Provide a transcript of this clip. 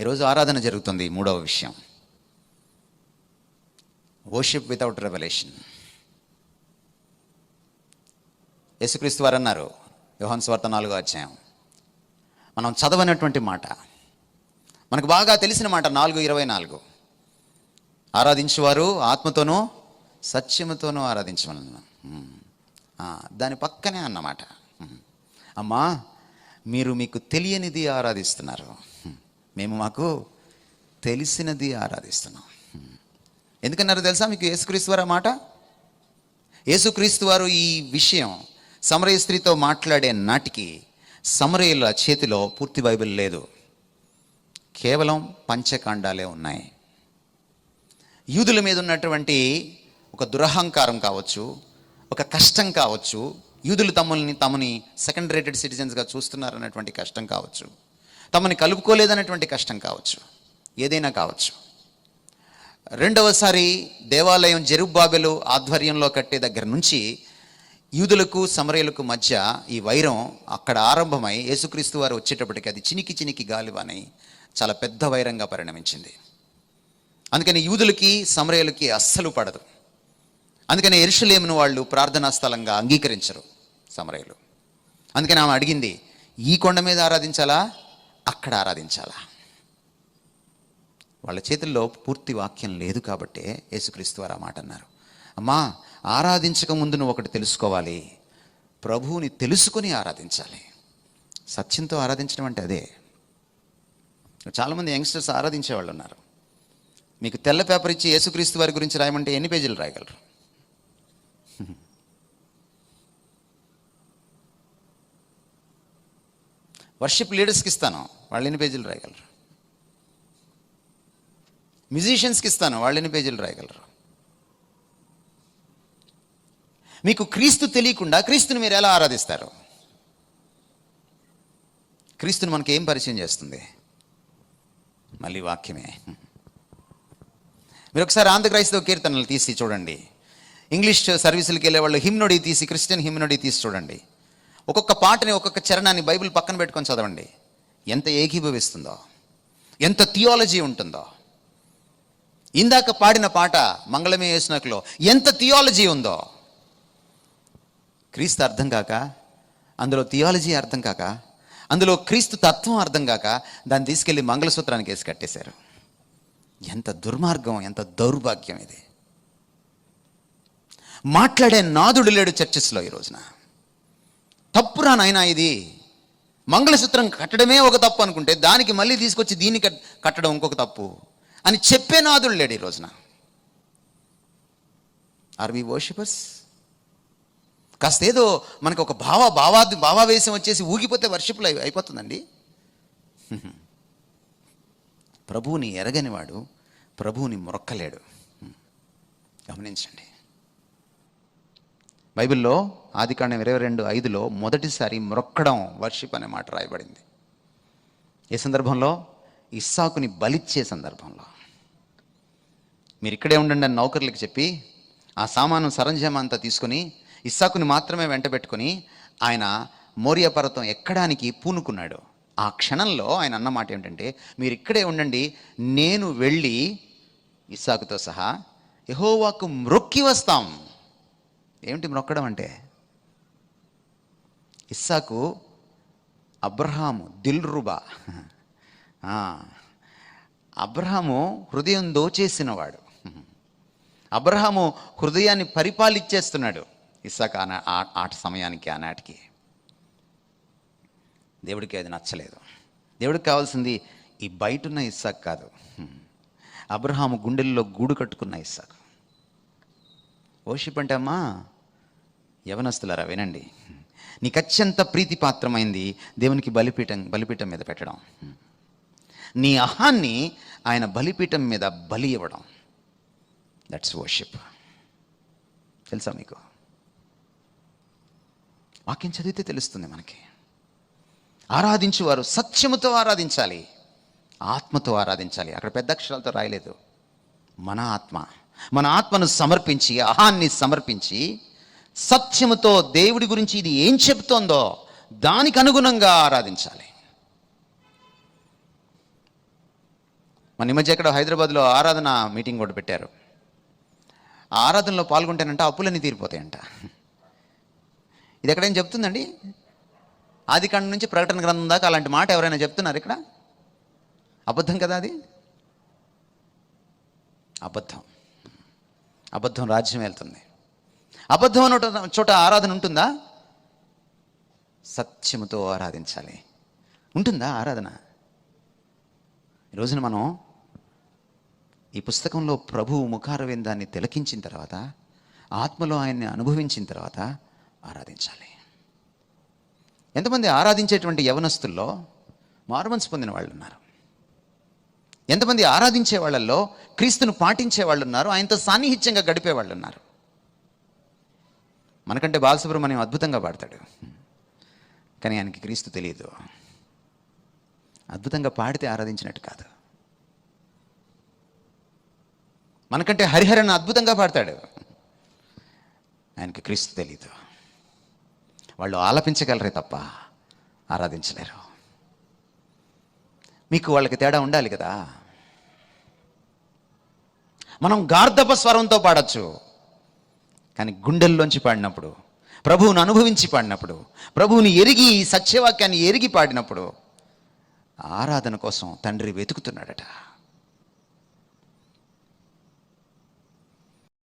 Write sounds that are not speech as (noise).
ఈరోజు ఆరాధన జరుగుతుంది మూడవ విషయం. వర్షిప్ వితౌట్ రెవల్యూషన్ యేసుక్రీస్తు వారు అన్నారు యోహన్ స్వార్థ నాలుగో అధ్యాయం. మనం చదవనటువంటి మాట. మనకు బాగా తెలిసిన మాట నాలుగు ఇరవై నాలుగు. ఆరాధించేవారు ఆత్మతోనూ సత్యముతోనూ ఆరాధించమన్న దాని పక్కనే అన్నమాట. అమ్మా మీరు మీకు తెలియనిది ఆరాధిస్తున్నారు. మేము మాకు తెలిసినది ఆరాధిస్తున్నాం. ఎందుకన్నారో ఎందుకన్నారు తెలుసా మీకు యేసుక్రీస్తు వారు మాట? యేసుక్రీస్తు వారు ఈ విషయం సమరయ స్త్రీతో మాట్లాడే నాటికి సమరయుల చేతిలో పూర్తి బైబిల్ లేదు. కేవలం పంచకాండాలే ఉన్నాయి. యూదుల మీద ఉన్నటువంటి ఒక దురహంకారం కావచ్చు ఒక కష్టం కావచ్చు యూదులు తమ్ముల్ని తమని సెకండ్ రేటెడ్ సిటిజన్స్గా చూస్తున్నారన్నటువంటి కష్టం కావచ్చు. తమని కలుపుకోలేదన్నటువంటి కష్టం కావచ్చు. ఏదైనా కావచ్చు. రెండవసారి దేవాలయం జెరుబ్బాబెలు ఆధ్వర్యంలో కట్టే దగ్గర నుంచి యూదులకు సమరయులకు మధ్య ఈ వైరం అక్కడ ఆరంభమై యేసుక్రీస్తు వారు వచ్చేటప్పటికి అది చినికి చినికి గాలివానై చాలా పెద్ద వైరంగా పరిణమించింది. అందుకని యూదులకి సమరయులకి అస్సలు పడదు. అందుకని ఎరుషలేమును వాళ్ళు ప్రార్థనా స్థలంగా అంగీకరించరు సమరయులు. అందుకని ఆమె అడిగింది ఈ కొండ మీద ఆరాధించాలా? అక్కడ ఆరాధించాలా? వాళ్ళ చేతుల్లో పూర్తి వాక్యం లేదు కాబట్టే యేసుక్రీస్తు వారు ఆ మాట అన్నారు అమ్మా ఆరాధించక ముందు నువ్వు ఒకటి తెలుసుకోవాలి. ప్రభువుని తెలుసుకొని ఆరాధించాలి. సత్యంతో ఆరాధించడం అంటే అదే. చాలామంది యంగ్స్టర్స్ ఆరాధించే వాళ్ళు ఉన్నారు. మీకు తెల్ల పేపర్ ఇచ్చి యేసుక్రీస్తు వారి గురించి రాయమంటే ఎన్ని పేజీలు రాయగలరు? (laughs) వర్షిప్ లీడర్స్కి ఇస్తాను. వాళ్ళు ఎన్ని పేజీలు రాయగలరు. మ్యూజిషియన్స్కి ఇస్తాను వాళ్ళు ఎన్ని పేజీలు రాయగలరు. మీకు క్రీస్తు తెలియకుండా క్రీస్తుని మీరు ఎలా ఆరాధిస్తారు? క్రీస్తుని మనకి ఏం పరిచయం చేస్తుంది? మళ్ళీ వాక్యమే. మీరు ఒకసారి ఆంధ్ర క్రైస్తవ కీర్తనలు తీసి చూడండి. ఇంగ్లీష్ సర్వీసులకి వెళ్ళే వాళ్ళు హిమ్నుడి తీసి క్రిస్టియన్ హిమ్నోడి తీసి చూడండి. ఒక్కొక్క పాటని ఒక్కొక్క చరణాన్ని బైబిల్ పక్కన పెట్టుకొని చదవండి. ఎంత ఏకీభవిస్తుందో ఎంత థియాలజీ ఉంటుందో. ఇందాక పాడిన పాట మంగళమే వేసినకులో ఎంత థియాలజీ ఉందో. క్రీస్తు అర్థం కాక అందులో థియాలజీ అర్థం కాక అందులో క్రీస్తు తత్వం అర్థం కాక దాన్ని తీసుకెళ్ళి మంగళసూత్రానికి వేసి కట్టేశారు. ఎంత దుర్మార్గం ఎంత దౌర్భాగ్యం ఇది. మాట్లాడే నాదుడు లేడు చర్చెస్లో ఈ రోజున. తప్పురా నాయనా ఇది? మంగళసూత్రం కట్టడమే ఒక తప్పు అనుకుంటే దానికి మళ్ళీ తీసుకొచ్చి దీన్ని కట్టడం ఇంకొక తప్పు అని చెప్పే నాదుడు లేడు ఈ రోజున. ఆర్ వి వర్షిపర్స్ కాస్త ఏదో మనకు ఒక భావ భావా భావావేశం వచ్చేసి ఊగిపోతే వర్షిపులు అయిపోతుందండి. (laughs) ప్రభువుని ఎరగనివాడు ప్రభువుని మొరక్కలేడు. గమనించండి. బైబిల్లో ఆదికాండం ఇరవై రెండు ఐదులో మొదటిసారి మొరక్కడం వర్షిప్ అనే మాట రాయబడింది. ఏ సందర్భంలో? ఇస్సాకుని బలిచ్చే సందర్భంలో. మీరు ఇక్కడే ఉండండి అని నౌకర్లకు చెప్పి ఆ సామాను సరంజామా అంతా తీసుకొని ఇస్సాకుని మాత్రమే వెంటపెట్టుకొని ఆయన మోరియా పర్వతం ఎక్కడానికి పూనుకున్నాడు. ఆ క్షణంలో ఆయన అన్నమాట ఏంటంటే ఏమిటంటే మీరు ఇక్కడే ఉండండి నేను వెళ్ళి ఇస్సాకుతో సహా యహోవాకు మ్రొక్కి వస్తాం. ఏమిటి మ్రొక్కడం అంటే? ఇస్సాకు అబ్రహాము దిల్రుబా. అబ్రహాము హృదయం దోచేసినవాడు. అబ్రహాము హృదయాన్ని పరిపాలిచ్చేస్తున్నాడు ఇస్సాక్ ఆనా ఆ- ఆట సమయానికి ఆనాటికి. దేవుడికి అది నచ్చలేదు. దేవుడికి కావాల్సింది ఈ బయట ఉన్న ఇస్సాక్ కాదు. అబ్రహాము గుండెల్లో గూడు కట్టుకున్న ఇస్సాక్. ఓషిప్ అంటే అమ్మా యవనస్తులారా వినండి. నీకు అత్యంత ప్రీతిపాత్రమైంది దేవునికి బలిపీఠం బలిపీఠం మీద పెట్టడం. నీ అహాన్ని ఆయన బలిపీఠం మీద బలి ఇవ్వడం. దట్స్ వర్షిప్ తెలుసా మీకు? వాక్యం చదివితే తెలుస్తుంది మనకి. ఆరాధించేవారు సత్యముతో ఆరాధించాలి. ఆత్మతో ఆరాధించాలి. అక్కడ పెద్ద అక్షరాలతో రాయలేదు. మన ఆత్మ. మన ఆత్మను సమర్పించి అహాన్ని సమర్పించి సత్యముతో దేవుడి గురించి ఇది ఏం చెప్తోందో దానికి అనుగుణంగా ఆరాధించాలి. మన ఈ మధ్య ఇక్కడ హైదరాబాద్లో ఆరాధన మీటింగ్ కూడా పెట్టారు. ఆ ఆరాధనలో పాల్గొంటేనంట అప్పులన్నీ తీరిపోతాయంట. ఇది ఎక్కడేం చెప్తుందండి? ఆది కాండం నుంచి ప్రకటన గ్రంథం దాకా అలాంటి మాట ఎవరైనా చెప్తున్నారు ఇక్కడ? అబద్ధం కదా అది? అబద్ధం. అబద్ధం రాజ్యం వెళ్తుంది. అబద్ధం అన్న చోట ఆరాధన ఉంటుందా? సత్యముతో ఆరాధించాలి. ఉంటుందా ఆరాధన? ఈ రోజున మనం ఈ పుస్తకంలో ప్రభువు ముఖారవిందాన్ని తిలకించిన తర్వాత ఆత్మలో ఆయన్ని అనుభవించిన తర్వాత ఆరాధించాలి. ఎంతమంది ఆరాధించేటువంటి యవనస్తుల్లో మార్మన్స్ పొందిన వాళ్ళు ఉన్నారు ఎంతమంది ఆరాధించే వాళ్ళల్లో క్రీస్తును పాటించే వాళ్ళు ఉన్నారు ఆయనతో సాన్నిహిత్యంగా గడిపే వాళ్ళు ఉన్నారు మనకంటే బాలసుబ్రహ్మణ్యం అద్భుతంగా పాడతాడు. కానీ ఆయనకి క్రీస్తు తెలియదు అద్భుతంగా పాడితే ఆరాధించినట్టు కాదు. మనకంటే హరిహరన్ అద్భుతంగా పాడతాడు. ఆయనకి క్రీస్తు తెలీదు. వాళ్ళు ఆలపించగలరే తప్ప ఆరాధించలేరు. మీకు వాళ్ళకి తేడా ఉండాలి కదా. మనం గార్ధప స్వరంతో పాడచ్చు. కానీ గుండెల్లోంచి పాడినప్పుడు ప్రభువును అనుభవించి పాడినప్పుడు ప్రభువుని ఎరిగి సత్యవాక్యాన్ని ఎరిగి పాడినప్పుడు ఆరాధన కోసం తండ్రి వెతుకుతున్నాడట.